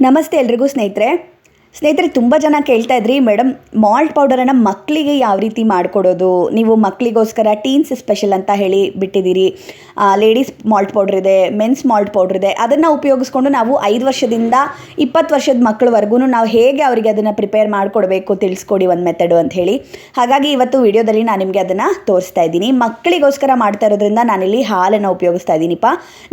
ನಮಸ್ತೆ ಎಲ್ರಿಗೂ ಸ್ನೇಹಿತರೆ. ಸ್ನೇಹಿತರೆ, ತುಂಬ ಜನ ಕೇಳ್ತಾ ಇದ್ರಿ, ಮೇಡಮ್ ಮಾಲ್ಟ್ ಪೌಡರನ್ನು ಮಕ್ಕಳಿಗೆ ಯಾವ ರೀತಿ ಮಾಡಿಕೊಡೋದು? ನೀವು ಮಕ್ಕಳಿಗೋಸ್ಕರ ಟೀನ್ಸ್ ಸ್ಪೆಷಲ್ ಅಂತ ಹೇಳಿ ಬಿಟ್ಟಿದ್ದೀರಿ. ಲೇಡೀಸ್ ಮಾಲ್ಟ್ ಪೌಡ್ರ್ ಇದೆ ಮೆನ್ಸ್ ಮಾಲ್ಟ್ ಪೌಡ್ರ್ ಇದೆ. ಅದನ್ನು ಉಪಯೋಗಿಸ್ಕೊಂಡು ನಾವು ಐದು ವರ್ಷದಿಂದ ಇಪ್ಪತ್ತು ವರ್ಷದ ಮಕ್ಕಳವರೆಗೂ ನಾವು ಹೇಗೆ ಅವರಿಗೆ ಅದನ್ನು ಪ್ರಿಪೇರ್ ಮಾಡಿಕೊಡ್ಬೇಕು ತಿಳಿಸ್ಕೊಡಿ ಒಂದು ಮೆಥಡು ಅಂತ ಹೇಳಿ. ಹಾಗಾಗಿ ಇವತ್ತು ವಿಡಿಯೋದಲ್ಲಿ ನಾನು ನಿಮಗೆ ಅದನ್ನು ತೋರಿಸ್ತಾ ಇದ್ದೀನಿ. ಮಕ್ಕಳಿಗೋಸ್ಕರ ಮಾಡ್ತಾ ಇರೋದ್ರಿಂದ ನಾನಿಲ್ಲಿ ಹಾಲನ್ನು ಉಪಯೋಗಿಸ್ತಾ ಇದ್ದೀನಿಪ್ಪ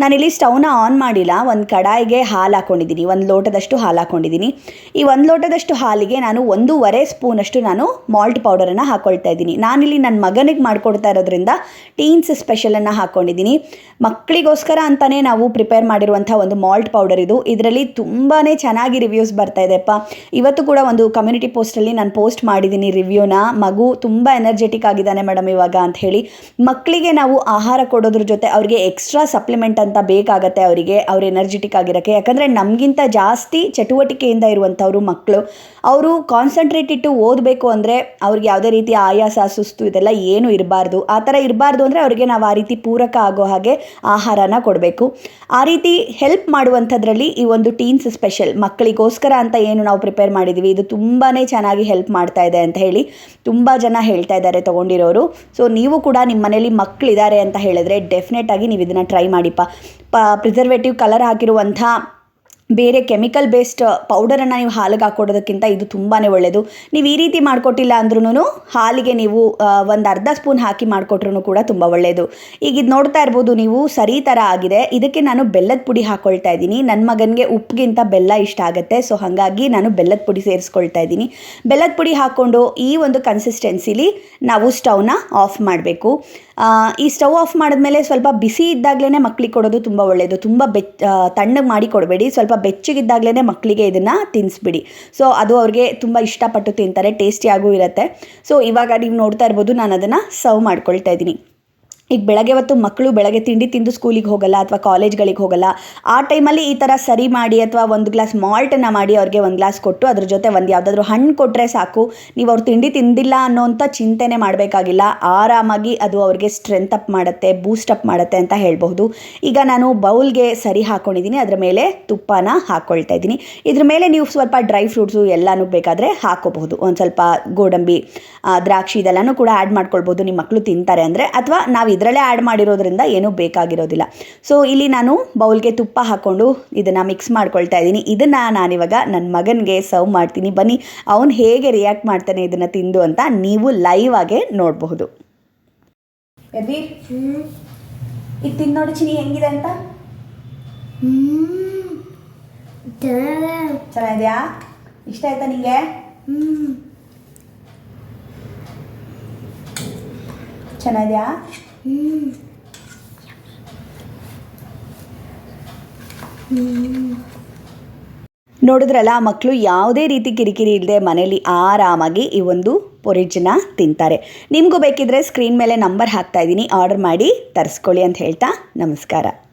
ನಾನಿಲ್ಲಿ ಸ್ಟೌನ ಆನ್ ಮಾಡಿಲ್ಲ, ಒಂದು ಕಡಾಯಿಗೆ ಹಾಲು ಹಾಕ್ಕೊಂಡಿದ್ದೀನಿ ಒಂದು ಲೋಟದಷ್ಟು ಹಾಲು ಹಾಕ್ಕೊಂಡಿದ್ದೀನಿ ಈ ಒಂದು ಲೋಟದಷ್ಟು ಹಾಲಿಗೆ ನಾನು ಒಂದೂವರೆ ಸ್ಪೂನಷ್ಟು ನಾನು ಮಾಲ್ಟ್ ಪೌಡರನ್ನು ಹಾಕ್ಕೊಳ್ತಾ ಇದ್ದೀನಿ. ನಾನಿಲ್ಲಿ ನನ್ನ ಮಗನಿಗೆ ಮಾಡಿಕೊಡ್ತಾ ಇರೋದ್ರಿಂದ ಟೀನ್ಸ್ ಸ್ಪೆಷಲನ್ನು ಹಾಕ್ಕೊಂಡಿದ್ದೀನಿ ಮಕ್ಕಳಿಗೋಸ್ಕರ ಅಂತಲೇ ನಾವು ಪ್ರಿಪೇರ್ ಮಾಡಿರುವಂಥ ಒಂದು ಮಾಲ್ಟ್ ಪೌಡರ್ ಇದು. ಇದರಲ್ಲಿ ತುಂಬಾ ಚೆನ್ನಾಗಿ ರಿವ್ಯೂಸ್ ಬರ್ತಾ ಇದೆಪ್ಪ ಇವತ್ತು ಕೂಡ ಒಂದು ಕಮ್ಯುನಿಟಿ ಪೋಸ್ಟಲ್ಲಿ ನಾನು ಪೋಸ್ಟ್ ಮಾಡಿದ್ದೀನಿ ರಿವ್ಯೂನ ಮಗು ತುಂಬ ಎನರ್ಜೆಟಿಕ್ ಆಗಿದ್ದಾನೆ ಮೇಡಮ್ ಇವಾಗ ಅಂತ ಹೇಳಿ. ಮಕ್ಕಳಿಗೆ ನಾವು ಆಹಾರ ಕೊಡೋದ್ರ ಜೊತೆ ಅವರಿಗೆ ಎಕ್ಸ್ಟ್ರಾ ಸಪ್ಲಿಮೆಂಟ್ ಅಂತ ಬೇಕಾಗತ್ತೆ ಅವರಿಗೆ. ಅವ್ರು ಎನರ್ಜೆಟಿಕ್ ಆಗಿರೋಕ್ಕೆ. ಯಾಕಂದರೆ ನಮಗಿಂತ ಜಾಸ್ತಿ ಚಟುವಟಿಕೆಯಿಂದ ಇರುವಂಥವ್ರು ಮಕ್ಕಳು ಅವರು ಕಾನ್ಸಂಟ್ರೇಟ್ ಇಟ್ಟು ಓದಬೇಕು ಅಂದರೆ ಅವ್ರಿಗೆ ಯಾವುದೇ ರೀತಿ ಆಯಾಸ, ಸುಸ್ತು ಇದೆಲ್ಲ ಏನು ಇರಬಾರ್ದು. ಆ ಥರ ಇರಬಾರ್ದು ಅಂದರೆ ಅವರಿಗೆ ನಾವು ಆ ರೀತಿ ಪೂರಕ ಆಗೋ ಹಾಗೆ ಆಹಾರನ ಕೊಡಬೇಕು. ಆ ರೀತಿ ಹೆಲ್ಪ್ ಮಾಡುವಂಥದ್ರಲ್ಲಿ ಈ ಒಂದು ಟೀನ್ಸ್ ಸ್ಪೆಷಲ್ ಮಕ್ಕಳಿಗೋಸ್ಕರ ಅಂತ ಏನು ನಾವು ಪ್ರಿಪೇರ್ ಮಾಡಿದ್ದೀವಿ ಇದು ತುಂಬಾ ಚೆನ್ನಾಗಿ ಹೆಲ್ಪ್ ಮಾಡ್ತಾ ಇದೆ ಅಂತ ಹೇಳಿ ತುಂಬ ಜನ ಹೇಳ್ತಾ ಇದ್ದಾರೆ ತೊಗೊಂಡಿರೋರು. ಸೊ ನೀವು ಕೂಡ ನಿಮ್ಮ ಮನೇಲಿ ಮಕ್ಕಳಿದ್ದಾರೆ ಅಂತ ಹೇಳಿದ್ರೆ ಡೆಫಿನೆಟ್ ಆಗಿ ನೀವು ಇದನ್ನು ಟ್ರೈ ಮಾಡಿಪ್ಪ. ಪ್ರಿಸರ್ವೇಟಿವ್ ಕಲರ್ ಹಾಕಿರುವಂಥ ಬೇರೆ ಕೆಮಿಕಲ್ ಬೇಸ್ಡ್ ಪೌಡರನ್ನು ನೀವು ಹಾಲಿಗೆ ಹಾಕ್ಕೊಡೋದಕ್ಕಿಂತ ಇದು ತುಂಬಾ ಒಳ್ಳೆಯದು ನೀವು ಈ ರೀತಿ ಮಾಡಿಕೊಟ್ಟಿಲ್ಲ ಅಂದ್ರೂ ಹಾಲಿಗೆ ನೀವು ಒಂದು ಅರ್ಧ ಸ್ಪೂನ್ ಹಾಕಿ ಮಾಡಿಕೊಟ್ರು ಕೂಡ ತುಂಬ ಒಳ್ಳೆಯದು ಈಗ ಇದು ನೋಡ್ತಾ ಇರ್ಬೋದು ನೀವು, ಸರಿ ಥರ ಆಗಿದೆ. ಇದಕ್ಕೆ ನಾನು ಬೆಲ್ಲದ ಪುಡಿ ಹಾಕ್ಕೊಳ್ತಾ ಇದ್ದೀನಿ. ನನ್ನ ಮಗನಿಗೆ ಉಪ್ಪಿಗಿಂತ ಬೆಲ್ಲ ಇಷ್ಟ ಆಗುತ್ತೆ, ಸೊ ಹಾಗಾಗಿ ನಾನು ಬೆಲ್ಲದ ಪುಡಿ ಸೇರಿಸ್ಕೊಳ್ತಾ ಇದ್ದೀನಿ. ಬೆಲ್ಲದ ಪುಡಿ ಹಾಕ್ಕೊಂಡು ಈ ಒಂದು ಕನ್ಸಿಸ್ಟೆನ್ಸಿಲಿ ನಾವು ಸ್ಟವ್ನ ಆಫ್ ಮಾಡಬೇಕು. ಈ ಸ್ಟವ್ ಆಫ್ ಮಾಡಿದ್ಮೇಲೆ ಸ್ವಲ್ಪ ಬಿಸಿ ಇದ್ದಾಗಲೇ ಮಕ್ಕಳಿಗೆ ಕೊಡೋದು ತುಂಬ ಒಳ್ಳೆಯದು ತುಂಬ ಬೆಚ್ಚ ತಣ್ಣಗೆ ಮಾಡಿ ಕೊಡಬೇಡಿ. ಸ್ವಲ್ಪ ಬೆಚ್ಚಗಿದ್ದಾಗಲೇ ಮಕ್ಕಳಿಗೆ ಇದನ್ನು ತಿನ್ನಿಸ್ಬಿಡಿ ಸೊ ಅದು ಅವ್ರಿಗೆ ತುಂಬ ಇಷ್ಟಪಟ್ಟು ತಿಂತಾರೆ ಟೇಸ್ಟಿಯಾಗೂ ಇರುತ್ತೆ. ಸೊ ಇವಾಗ ನೀವು ನೋಡ್ತಾ ಇರ್ಬೋದು ನಾನು ಅದನ್ನು ಸರ್ವ್ ಮಾಡ್ಕೊಳ್ತಾ ಇದ್ದೀನಿ. ಈಗ ಬೆಳಗ್ಗೆ ಹೊತ್ತು ಮಕ್ಕಳು ಬೆಳಗ್ಗೆ ತಿಂಡಿ ತಿಂದು ಸ್ಕೂಲಿಗೆ ಹೋಗಲ್ಲ ಅಥವಾ ಕಾಲೇಜ್ಗಳಿಗೆ ಹೋಗಲ್ಲ. ಆ ಟೈಮಲ್ಲಿ ಈ ಥರ ಸರಿ ಮಾಡಿ ಅಥವಾ ಒಂದು ಗ್ಲಾಸ್ ಮಾಲ್ಟನ್ನು ಮಾಡಿ ಅವ್ರಿಗೆ ಒಂದು ಗ್ಲಾಸ್ ಕೊಟ್ಟು ಅದ್ರ ಜೊತೆ ಒಂದು ಯಾವುದಾದ್ರೂ ಹಣ್ಣು ಕೊಟ್ಟರೆ ಸಾಕು. ನೀವು ಅವ್ರು ತಿಂಡಿ ತಿಂದಿಲ್ಲ ಅನ್ನೋಂಥ ಚಿಂತೆನೆ ಮಾಡಬೇಕಾಗಿಲ್ಲ. ಆರಾಮಾಗಿ ಅದು ಅವ್ರಿಗೆ ಸ್ಟ್ರೆಂತ್ ಅಪ್ ಮಾಡುತ್ತೆ ಬೂಸ್ಟ್ ಅಪ್ ಮಾಡುತ್ತೆ ಅಂತ ಹೇಳ್ಬಹುದು. ಈಗ ನಾನು ಬೌಲ್ಗೆ ಸರಿ ಹಾಕ್ಕೊಂಡಿದ್ದೀನಿ ಅದರ ಮೇಲೆ ತುಪ್ಪನ ಹಾಕ್ಕೊಳ್ತಾ ಇದ್ದೀನಿ. ಇದ್ರ ಮೇಲೆ ನೀವು ಸ್ವಲ್ಪ ಡ್ರೈ ಫ್ರೂಟ್ಸು ಎಲ್ಲನೂ ಬೇಕಾದರೆ ಹಾಕೋಬಹುದು. ಒಂದು ಸ್ವಲ್ಪ ಗೋಡಂಬಿ ದ್ರಾಕ್ಷಿ ಇದೆಲ್ಲನೂ ಕೂಡ ಆ್ಯಡ್ ಮಾಡ್ಕೊಳ್ಬೋದು ನಿಮ್ಮ ಮಕ್ಕಳು ತಿಂತಾರೆ ಅಂದರೆ. ಅಥವಾ ನಾವು ಇದರಲ್ಲೇ ಆ್ಯಡ್ ಮಾಡಿರೋದ್ರಿಂದ ಏನೂ ಬೇಕಾಗಿರೋದಿಲ್ಲ. ಸೊ ಇಲ್ಲಿ ನಾನು ಬೌಲ್ಗೆ ತುಪ್ಪ ಹಾಕ್ಕೊಂಡು ಇದನ್ನು ಮಿಕ್ಸ್ ಮಾಡ್ಕೊಳ್ತಾ ಇದ್ದೀನಿ. ಇದನ್ನು ನಾನಿವಾಗ ನನ್ನ ಮಗನಿಗೆ ಸರ್ವ್ ಮಾಡ್ತೀನಿ. ಬನ್ನಿ ಅವನು ಹೇಗೆ ರಿಯಾಕ್ಟ್ ಮಾಡ್ತಾನೆ ಇದನ್ನು ತಿಂದು ಅಂತ ನೀವು ಲೈವ್ ಆಗೇ ನೋಡಬಹುದು. ಯದೀರ್ ಇದು ತಿಂದು ನೋಡಿ ಚಿನಿ ಹೆಂಗಿದೆ ಅಂತ? ಚೆನ್ನಾಗಿದೆಯಾ? ಇಷ್ಟ ಆಯ್ತಾ ನಿಂಗೆ? ಚೆನ್ನಾಗಿದೆಯಾ? ನೋಡಿದ್ರಲ್ಲ ಮಕ್ಕಳು ಯಾವುದೇ ರೀತಿ ಕಿರಿಕಿರಿ ಇಲ್ಲದೆ ಮನೇಲಿ ಆರಾಮಾಗಿ ಈ ಒಂದು ಪೊರಿಜನ್ನ ತಿಂತಾರೆ. ನಿಮಗೂ ಬೇಕಿದ್ರೆ ಸ್ಕ್ರೀನ್ ಮೇಲೆ ನಂಬರ್ ಹಾಕ್ತಾ ಇದ್ದೀನಿ. ಆರ್ಡರ್ ಮಾಡಿ, ತರಿಸ್ಕೊಳ್ಳಿ ಅಂತ ಹೇಳ್ತಾ ನಮಸ್ಕಾರ.